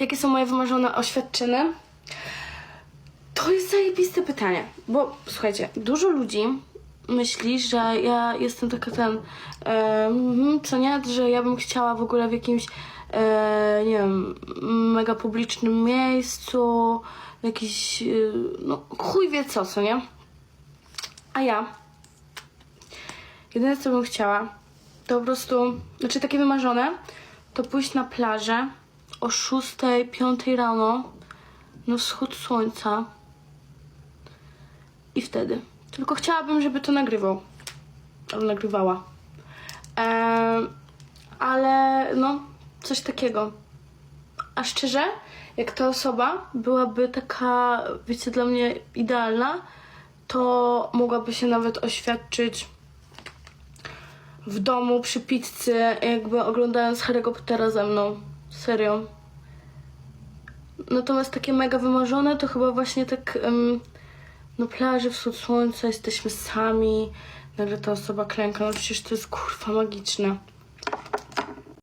jakie są moje wymarzone oświadczyny? To jest zajebiste pytanie, bo słuchajcie, dużo ludzi myśli, że ja jestem taka ten, mhm, co nie, że ja bym chciała w ogóle w jakimś, e, nie wiem, mega publicznym miejscu, jakiś, e, no chuj wie co, co nie? A ja, jedyne co bym chciała, to po prostu, znaczy takie wymarzone, to pójść na plażę o 6, 5 rano na wschód słońca i wtedy. Tylko chciałabym, żeby to nagrywał. Albo nagrywała. Ale no, coś takiego. A szczerze, jak ta osoba byłaby taka, wiecie, dla mnie idealna, to mogłaby się nawet oświadczyć w domu przy pizzy, jakby oglądając Harry'ego Pottera ze mną. Serio. Natomiast takie mega wymarzone to chyba właśnie tak em, na plaży wschód słońca jesteśmy sami, nagle ta osoba klęka, no przecież to jest kurwa magiczne.